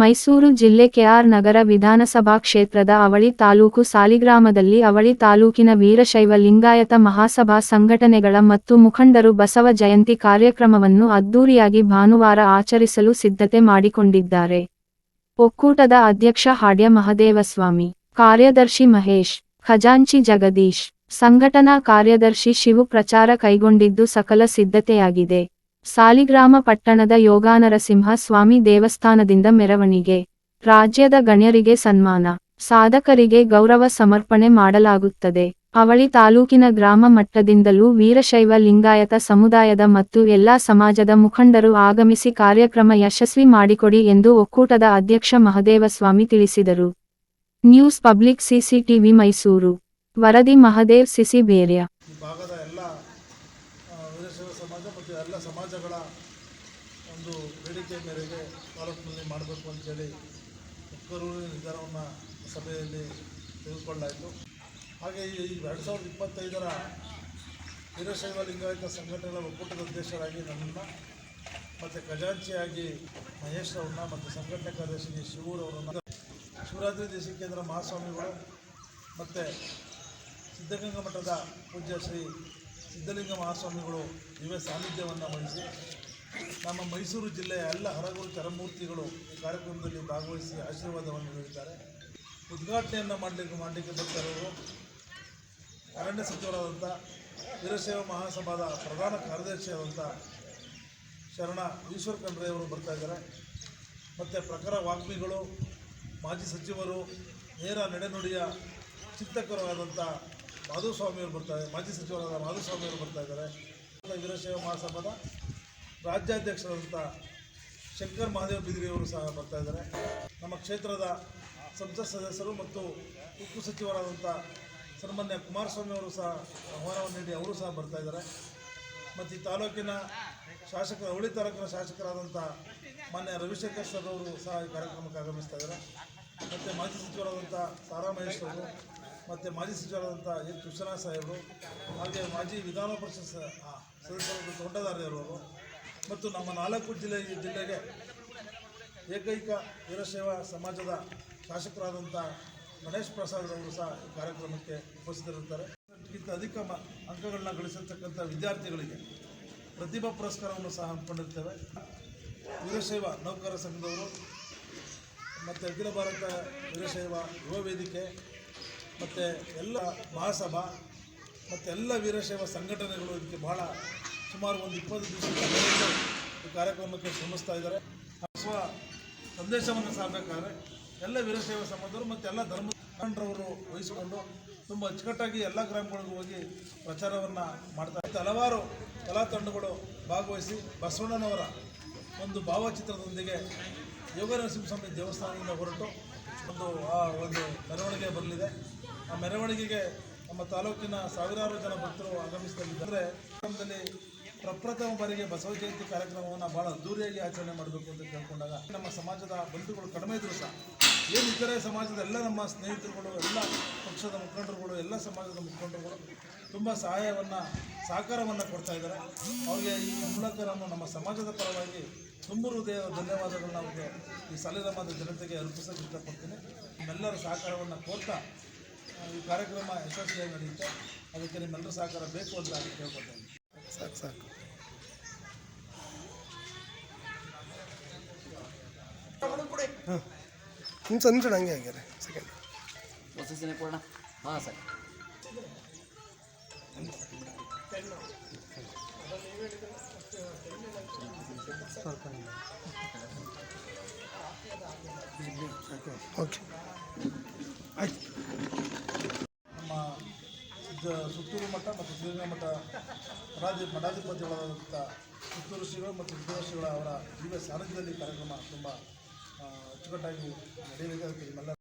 ಮೈಸೂರು ಜಿಲ್ಲೆ ಕೆಆರ್ ನಗರ ವಿಧಾನಸಭಾ ಕ್ಷೇತ್ರದ ಅವಳಿ ತಾಲೂಕು ಸಾಲಿಗ್ರಾಮದಲ್ಲಿ ಅವಳಿ ತಾಲೂಕಿನ ವೀರಶೈವ ಲಿಂಗಾಯತ ಮಹಾಸಭಾ ಸಂಘಟನೆಗಳ ಮತ್ತು ಮುಖಂಡರು ಬಸವ ಜಯಂತಿ ಕಾರ್ಯಕ್ರಮವನ್ನು ಅದ್ದೂರಿಯಾಗಿ ಭಾನುವಾರ ಆಚರಿಸಲು ಸಿದ್ಧತೆ ಮಾಡಿಕೊಂಡಿದ್ದಾರೆ. ಒಕ್ಕೂಟದ ಅಧ್ಯಕ್ಷ ಹಾಡ್ಯ ಮಹದೇವಸ್ವಾಮಿ, ಕಾರ್ಯದರ್ಶಿ ಮಹೇಶ್, ಖಜಾಂಚಿ ಜಗದೀಶ್, ಸಂಘಟನಾ ಕಾರ್ಯದರ್ಶಿ ಶಿವು ಪ್ರಚಾರ ಕೈಗೊಂಡಿದ್ದು ಸಕಲ ಸಿದ್ಧತೆಯಾಗಿದೆ. ಸಾಲಿಗ್ರಾಮ ಪಟ್ಟಣದ ಯೋಗಾನರಸಿಂಹ ಸ್ವಾಮಿ ದೇವಸ್ಥಾನದಿಂದ ಮೆರವಣಿಗೆ. ರಾಜ್ಯದ ಗಣ್ಯರಿಗೆ ಸನ್ಮಾನ. ಸಾಧಕರಿಗೆ ಗೌರವ ಸಮರ್ಪಣೆ ಮಾಡಲಾಗುತ್ತದೆ. ಅವಳಿ ತಾಲೂಕಿನ ಗ್ರಾಮ ಮಟ್ಟದಿಂದಲೂ ವೀರಶೈವ ಲಿಂಗಾಯತ ಸಮುದಾಯದ ಮತ್ತು ಎಲ್ಲಾ ಸಮಾಜದ ಮುಖಂಡರು ಆಗಮಿಸಿ ಕಾರ್ಯಕ್ರಮ ಯಶಸ್ವಿ ಮಾಡಿಕೊಡಿ ಎಂದು ಒಕ್ಕೂಟದ ಅಧ್ಯಕ್ಷ ಮಹದೇವಸ್ವಾಮಿ ತಿಳಿಸಿದರು. News public CCTV Mysuru. ವರದಿ ಮಹದೇವ್ ಸಿಸಿ ಬೇರ್ಯ ಈ ಭಾಗದ ಎಲ್ಲ ಆ, ವೀರಶೈವ ಸಮಾಜ ಮತ್ತು ಎಲ್ಲ ಸಮಾಜಗಳ ಒಂದು ಬೇಡಿಕೆ ಮೇರೆಗೆ ತಾಲೂಕಿನಲ್ಲಿ ಮಾಡಬೇಕು ಅಂತೇಳಿ ಮುಖ್ಯರು ನಿರ್ಧಾರವನ್ನು ಸಭೆಯಲ್ಲಿ ತೆಗೆದುಕೊಳ್ಳಲಾಯಿತು. ಹಾಗೆ ಈ ಎರಡು ಸಾವಿರದ ಇಪ್ಪತ್ತೈದರ ವೀರಶೈವ ಲಿಂಗಾಯತ ಸಂಘಟನೆಗಳ ಒಕ್ಕೂಟದ ಅಧ್ಯಕ್ಷರಾಗಿ ನನ್ನ ಮತ್ತು ಖಜಾಂಚಿಯಾಗಿ ಮಹೇಶ್ ಅವ್ರನ್ನ ಮತ್ತು ಸಂಘಟನೆ ಕಾರ್ಯದರ್ಶಿ ಶಿವೂರವರನ್ನು ಶಿವರಾತ್ರಿ ದೇಶಿಕೇಂದ್ರ ಮಹಾಸ್ವಾಮಿಗಳು ಮತ್ತು ಸಿದ್ಧಗಂಗಾ ಮಠದ ಪೂಜ್ಯ ಶ್ರೀ ಸಿದ್ಧಲಿಂಗ ಮಹಾಸ್ವಾಮಿಗಳು ಇವೇ ಸಾನ್ನಿಧ್ಯವನ್ನು ವಹಿಸಿ ನಮ್ಮ ಮೈಸೂರು ಜಿಲ್ಲೆಯ ಎಲ್ಲ ಹರಗುರು ಚರಮೂರ್ತಿಗಳು ಈ ಕಾರ್ಯಕ್ರಮದಲ್ಲಿ ಭಾಗವಹಿಸಿ ಆಶೀರ್ವಾದವನ್ನು ನೀಡಿದ್ದಾರೆ ಉದ್ಘಾಟನೆಯನ್ನು ಮಾಡಲಿಕ್ಕೆ ಮಾಡಲಿಕ್ಕೆ ಬರ್ತಾರವರು ಅರಣ್ಯ ಸಚಿವರಾದಂಥ ವೀರಶೈವ ಮಹಾಸಭಾದ ಪ್ರಧಾನ ಕಾರ್ಯದರ್ಶಿಯಾದಂಥ ಶರಣ ಈಶ್ವರ ಖಂಡ್ರೆಯವರು ಬರ್ತಾ ಇದ್ದಾರೆ. ಮತ್ತು ಪ್ರಖರ ವಾಗ್ಮಿಗಳು, ಮಾಜಿ ಸಚಿವರು, ನೇರ ನಡೆನುಡಿಯ ಚಿಂತಕರು ಆದಂಥ ಮಾಧುಸ್ವಾಮಿಯವರು ಬರ್ತಾ ಮಾಜಿ ಸಚಿವರಾದ ಮಾಧುಸ್ವಾಮಿಯವರು ಬರ್ತಾ ಇದ್ದಾರೆ. ವೀರಶೈವ ಮಹಾಸಭಾದ ರಾಜ್ಯಾಧ್ಯಕ್ಷರಾದಂಥ ಶಂಕರ್ ಮಹಾದೇವ್ ಬಿದ್ರಿಯವರು ಸಹ ಬರ್ತಾ ಇದ್ದಾರೆ. ನಮ್ಮ ಕ್ಷೇತ್ರದ ಸಂಸತ್ ಸದಸ್ಯರು ಮತ್ತು ಉಕ್ಕು ಸಚಿವರಾದಂಥ ಸನ್ಮಾನ್ಯ ಕುಮಾರಸ್ವಾಮಿ ಅವರು ಸಹ ಆಹ್ವಾನವನ್ನು ನೀಡಿ ಅವರು ಸಹ ಬರ್ತಾ ಇದ್ದಾರೆ. ಮತ್ತು ಈ ತಾಲೂಕಿನ ಶಾಸಕರ ಅವಳಿ ತಾಲೂಕಿನ ಶಾಸಕರಾದಂಥ ಮಾನ್ಯ ರವಿಶಂಕರ್ ಸರ್ ಅವರು ಸಹ ಈ ಕಾರ್ಯಕ್ರಮಕ್ಕೆ ಆಗಮಿಸ್ತಾ ಇದ್ದಾರೆ. ಮತ್ತು ಮಾಜಿ ಸಚಿವರಾದಂಥ ತಾರಾ ಮಹೇಶ್ ಮತ್ತು ಮಾಜಿ ಸಚಿವರಾದಂಥ ಎಚ್ ವಿಶ್ವನಾಥ್ ಸಾಹೇಬರು ಹಾಗೆ ಮಾಜಿ ವಿಧಾನ ಪರಿಷತ್ ಸದಸ್ಯರಾದ ತೋಂಟದಾರ್ಯರವರು ಮತ್ತು ನಮ್ಮ ನಾಲ್ಕು ಜಿಲ್ಲೆ ಜಿಲ್ಲೆಗೆ ಏಕೈಕ ವೀರಶೈವ ಸಮಾಜದ ಶಾಸಕರಾದಂಥ ಗಣೇಶ್ ಪ್ರಸಾದ್ ಅವರು ಸಹ ಈ ಕಾರ್ಯಕ್ರಮಕ್ಕೆ ಉಪಸ್ಥಿತರಿರ್ತಾರೆ ಅದಕ್ಕಿಂತ ಅಧಿಕ ಮ ಅಂಕಗಳನ್ನ ಗಳಿಸಿರ್ತಕ್ಕಂಥ ವಿದ್ಯಾರ್ಥಿಗಳಿಗೆ ಪ್ರತಿಭಾ ಪುರಸ್ಕಾರವನ್ನು ಸಹ ಹಮ್ಮಿಕೊಂಡಿರ್ತೇವೆ. ವೀರಶೈವ ನೌಕರ ಸಂಘದವರು, ಮತ್ತು ಅಖಿಲ ಭಾರತ ವೀರಶೈವ ಯುವ ವೇದಿಕೆ, ಮತ್ತು ಎಲ್ಲ ಮಹಾಸಭಾ, ಮತ್ತು ಎಲ್ಲ ವೀರಶೈವ ಸಂಘಟನೆಗಳು ಇದಕ್ಕೆ ಬಹಳ ಸುಮಾರು ಒಂದು ಇಪ್ಪತ್ತು ದಿವಸ ಕಾರ್ಯಕ್ರಮಕ್ಕೆ ಶ್ರಮಿಸ್ತಾ ಇದ್ದಾರೆ. ಸ್ವ ಸಂದೇಶವನ್ನು ಸಾರಬೇಕಾದ್ರೆ ಎಲ್ಲ ವೀರಶೈವ ಸಮಾಜರು ಮತ್ತು ಎಲ್ಲ ಧರ್ಮ ಮುಖಂಡರವರು ವಹಿಸಿಕೊಂಡು ತುಂಬ ಅಚ್ಚುಕಟ್ಟಾಗಿ ಎಲ್ಲ ಗ್ರಾಮಗಳಿಗೂ ಹೋಗಿ ಪ್ರಚಾರವನ್ನು ಮಾಡ್ತಾ ಹಲವಾರು ಕಲಾ ತಂಡಗಳು ಭಾಗವಹಿಸಿ ಬಸವಣ್ಣನವರ ಒಂದು ಭಾವಚಿತ್ರದೊಂದಿಗೆ ಯೋಗ ನರಸಿಂಹಸ್ವಾಮಿ ದೇವಸ್ಥಾನದಿಂದ ಹೊರಟು ಒಂದು, ಆ, ಒಂದು ಮೆರವಣಿಗೆ ಬರಲಿದೆ. ಆ ಮೆರವಣಿಗೆಗೆ ನಮ್ಮ ತಾಲೂಕಿನ ಸಾವಿರಾರು ಜನ ಭಕ್ತರು ಆಗಮಿಸಲಿದ್ದಾರೆ ಕಾರ್ಯಕ್ರಮದಲ್ಲಿ ಪ್ರಪ್ರಥಮ ಬಾರಿಗೆ ಬಸವ ಜಯಂತಿ ಕಾರ್ಯಕ್ರಮವನ್ನು ಭಾಳ ಅದ್ದೂರಿಯಾಗಿ ಆಚರಣೆ ಮಾಡಬೇಕು ಅಂತ ಕೇಳ್ಕೊಂಡಾಗ ನಮ್ಮ ಸಮಾಜದ ಬಂಧುಗಳು ಕಡಿಮೆ ಇದ್ರು ಸಹ. ಏನು ಇತರೆ ಸಮಾಜದ ಎಲ್ಲ ನಮ್ಮ ಸ್ನೇಹಿತರುಗಳು, ಎಲ್ಲ ಪಕ್ಷದ ಮುಖಂಡರುಗಳು, ಎಲ್ಲ ಸಮಾಜದ ಮುಖಂಡರುಗಳು ತುಂಬ ಸಹಾಯವನ್ನು, ಸಹಕಾರವನ್ನು ಕೊಡ್ತಾ ಇದ್ದಾರೆ. ಅವರಿಗೆ ಈ ಮೂಲಕ ನಾನು ನಮ್ಮ ಸಮಾಜದ ಪರವಾಗಿ ತುಂಬ ಹೃದಯದ ಧನ್ಯವಾದಗಳನ್ನ ಅವರಿಗೆ ಈ ಸಾಲಿಗ್ರಾಮದ ಜನತೆಗೆ ಅರ್ಪಿಸೋಕೆ ಇಷ್ಟಪಡ್ತೀನಿ. ನಿಮ್ಮೆಲ್ಲರ ಸಹಕಾರವನ್ನು ಕೋರ್ತಾ ಈ ಕಾರ್ಯಕ್ರಮ ಯಶಸ್ವಿಯಾಗಿ ನಡೆಯುತ್ತೆ. ಅದಕ್ಕೆ ನಿಮ್ಮೆಲ್ಲರ ಸಹಕಾರ ಬೇಕು ಅಂತ ಕೇಳ್ಕೊತೇನೆ ಸಾಕು ಸಾಕು. ಹಾಂ. ನಿಮಿಷ ನಿಮಿಷ ಹಂಗೆ ಆಗ್ಯಾರೆ ಸೆಕೆಂಡ್ ಪ್ರೊಸೆಸ್ಸಿನ ಪೂರ್ಣ ಹಾಂ ಸರ್. ಓಕೆ. ಆಯ್ತು. ಸುತ್ತೂರು ಮಠ ಮತ್ತು ಶ್ರೀರಂಗ ಮಠ ರಾಜ ಮಠಾಧಿಪತಿಗಳಾದಂಥ ಸುತ್ತೂರು ಶ್ರೀಗಳು ಮತ್ತು ಸಿದ್ದೇಶ್ವರ ಶ್ರೀಗಳ ಅವರ ದಿವ್ಯ ಸಾನ್ನಿಧ್ಯದಲ್ಲಿ ಕಾರ್ಯಕ್ರಮ ತುಂಬ ಅಚ್ಚುಕಟ್ಟಾಗಿ ಅದಕ್ಕೆ ನಿಮ್ಮೆಲ್ಲ